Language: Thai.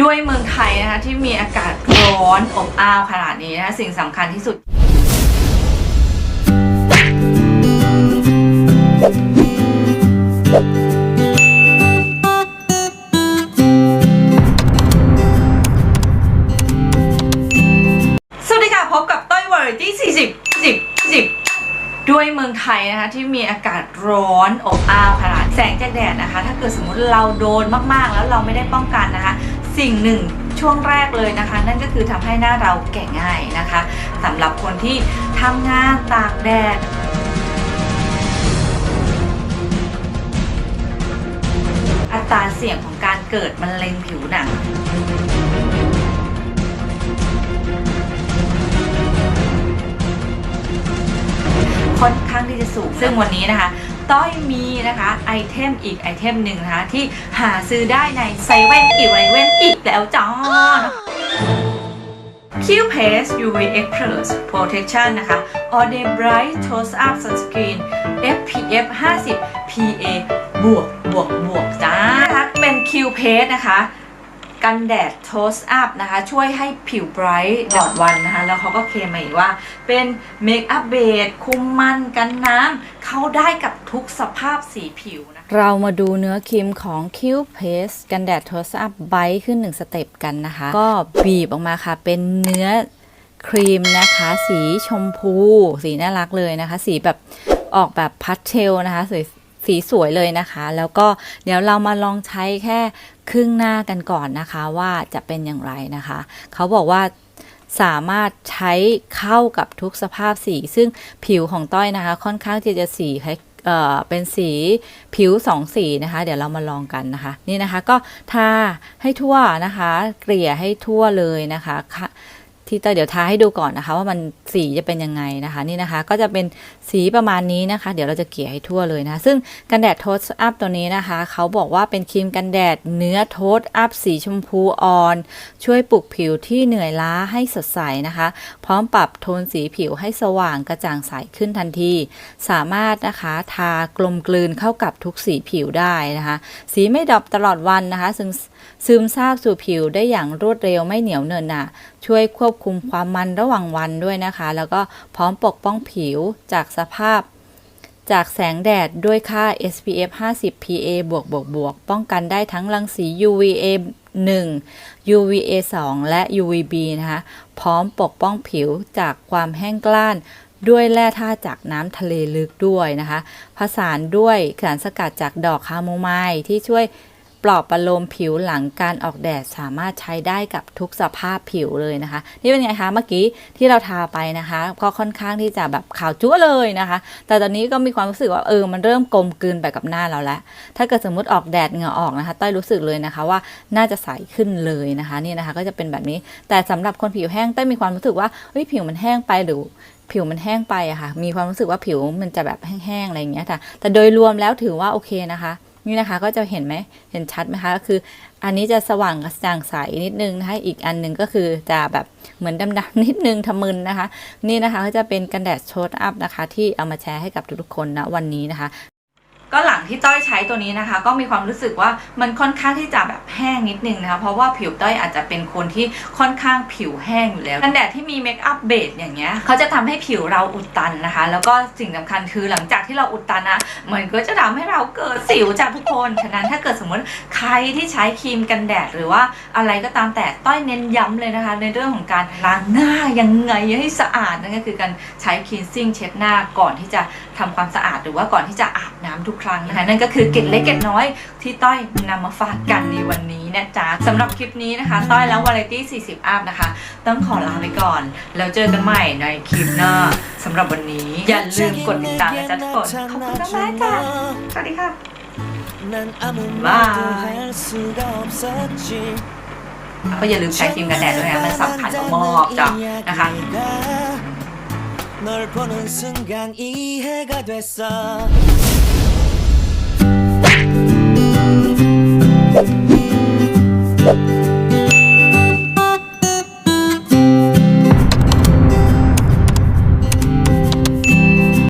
ด้วยเมืองไทยนะคะที่มีอากาศร้อนอบอ้าวขนาดนี้นะคะสิ่งสำคัญที่สุดสวัสดีค่ะพบกับต้อยวาไรตี้40 10 10 ด้วยเมืองไทยนะคะที่มีอากาศร้อนอบอ้าวขนาดแสงจากแดดนะคะ ถ้าเกิดสมมุติเราโดนมากๆ แล้วเราไม่ได้ป้องกันนะคะ สิ่งหนึ่งช่วงแรกเลยนะคะ นั่นก็คือทำให้หน้าเราแก่ง่ายนะคะสำหรับคนที่ทำงานตากแดดอัตราเสี่ยงของการเกิดมะเร็งผิวหนังค่อนข้างที่จะสูง ซึ่งวันนี้นะคะ ต้อยมีนะคะไอเทมอีกไอเทมหนึ่งนะคะที่หาซื้อได้ในเซเว่นอีเเว่นอีกแล้วจ้า Q Paste UV X Plus Protection นะคะ All Day Bright Toast Up Sunscreen SPF 50 PA บวกบวกบวกจ้าเป็น Q Paste นะคะ กันแดดโทสอัพนะคะ ช่วยให้ผิวไบรท์ดอดวันนะคะ แล้วเขาก็เคลมมาอีกว่าเป็นเมคอัพเบสคุมมันกันน้ำเข้าได้กับทุกสภาพสีผิวนะคะเรามาดูเนื้อครีมของ Q Paste กันแดดโทสอัพไบขึ้น1สเต็ปกันนะคะ ก็บีบออกมาค่ะ เป็นเนื้อครีมนะคะ สีชมพู สีน่ารักเลยนะคะ สีแบบออกแบบพัสเทลนะคะสวย สีสวยเลยนะคะ แล้วก็เดี๋ยวเรามาลองใช้แค่ครึ่งหน้ากันก่อนนะคะว่าจะเป็นอย่างไรนะคะ เขาบอกว่าสามารถใช้เข้ากับทุกสภาพสี ซึ่งผิวของต้อยนะคะ ค่อนข้างที่จะสีคล้ายเเป็นสีผิวสองสีนะคะ เดี๋ยวเรามาลองกันนะคะ นี่นะคะก็ทาให้ทั่วนะคะ เกลี่ยให้ทั่วเลยนะคะ ที่ต้อยเดี๋ยวทาให้ดูก่อนนะคะ ว่ามันสีจะเป็นยังไงนะคะนี่นะคะ ก็จะเป็นสีประมาณนี้นะคะ เดี๋ยวเราจะเกลี่ยให้ทั่วเลยนะคะซึ่งกันแดดโทสอัพตัวนี้นะคะ เขาบอกว่าเป็นครีมกันแดดเนื้อโทสอัพสีชมพูอ่อน ช่วยปลุกผิวที่เหนื่อยล้าให้สดใสนะคะ พร้อมปรับโทนสีผิวให้สว่างกระจ่างใสขึ้นทันที สามารถนะคะทากลมกลืนเข้ากับทุกสีผิวได้นะคะ สีไม่ดรอปตลอดวันนะคะซึ่งซึมซาบสู่ผิวได้อย่างรวดเร็วไม่เหนียวเนินหนะช่วยควบคุมความมันระหว่างวันด้วยนะคะ แล้วก็พร้อมปกป้องผิวจากสภาพ จากแสงแดดด้วยค่า SPF 50 PA บวกบวกบวกป้องกันได้ทั้งรังสี UVA 1 UVA 2 และ UVB นะคะ พร้อมปกป้องผิวจากความแห้งกล้านด้วยแร่ธาตุจากน้ำทะเลลึกด้วยนะคะ ผสานด้วยสารสกัดจากดอกคาโมไมล์ที่ช่วย ลอบประโลมผิวหลังการออกแดดสามารถใช้ได้กับทุกสภาพผิวเลยนะคะ นี่เป็นไงคะเมื่อกี้ที่เราทาไปนะคะ ก็ค่อนข้างที่จะแบบขาวจั๊วเลยนะคะ แต่ตอนนี้ก็มีความรู้สึกว่าเออมันเริ่มกลมกลืนไปกับหน้าเราแล้ว ถ้าเกิดสมมติออกแดดเหงื่อออกนะคะต้อยรู้สึกเลยนะคะว่าน่าจะใสขึ้นเลยนะคะนี่นะคะก็จะเป็นแบบนี้ แต่สำหรับคนผิวแห้งต้อยมีความรู้สึกว่าเฮ้ยผิวมันแห้งไปหรือผิวมันแห้งไปอะค่ะ มีความรู้สึกว่าผิวมันจะแบบแห้งๆอะไรอย่างเงี้ยค่ะ แต่โดยรวมแล้วถือว่าโอเคนะคะ นี่นะคะก็จะเห็นไหมเห็นชัดไหมคะก็คืออันนี้จะสว่างกระจ่างใสนิดนึงนะคะอีกอันหนึ่งก็คือจะแบบเหมือนดำๆนิดนึงทะมึนนะคะ นี่นะคะก็จะเป็นกันแดดโชดอัพนะคะ ที่เอามาแชร์ให้กับทุกๆคนนะวันนี้นะคะ ก็หลังที่ต้อยใช้ตัวนี้นะคะ ก็มีความรู้สึกว่ามันค่อนข้างที่จะแบบแห้งนิดนึงนะคะเพราะว่าผิวต้อยอาจจะเป็นคนที่ค่อนข้างผิวแห้งอยู่แล้วกันแดดที่มีเมคอัพเบสอย่างเงี้ยเขาจะทำให้ผิวเราอุดตันนะคะ แล้วก็สิ่งสำคัญคือหลังจากที่เราอุดตันนะมันก็จะทำให้เราเกิดสิวจากทุกคนฉะนั้นถ้าเกิดสมมติใครที่ใช้ครีมกันแดดหรือว่าอะไรก็ตามแต่ต้อยเน้นย้ำเลยนะคะ ในเรื่องของการล้างหน้ายังไงให้สะอาดนั่นก็คือการใช้คลีนซิ่งเช็ดหน้าก่อนที่จะทำความสะอาดหรือว่าก่อนที่จะอาบน้ำทุกครั้งนะคะ นั่นก็คือเกร็ดเล็กเกร็ดน้อยที่ต้อยนำมาฝากกันในวันนี้นะจ๊ะสำหรับคลิปนี้นะคะ ต้อยแล้ววาไรตี้40 อัพนะคะ ต้องขอลาไปก่อน แล้วเจอกันใหม่ในคลิปหน้าสำหรับวันนี้ อย่าลืมกดติดตามนะจ๊ะทุกคน ขอบคุณมากๆค่ะ สวัสดีค่ะ 난 아무 바이. 말도 할 수가 없었지 ก็อย่าลืมใช้ครีมกันแดดด้วยนะมันสำคัญมากๆจ้ะนะคะ 널 보는 순간 이해가 됐어 Thank you.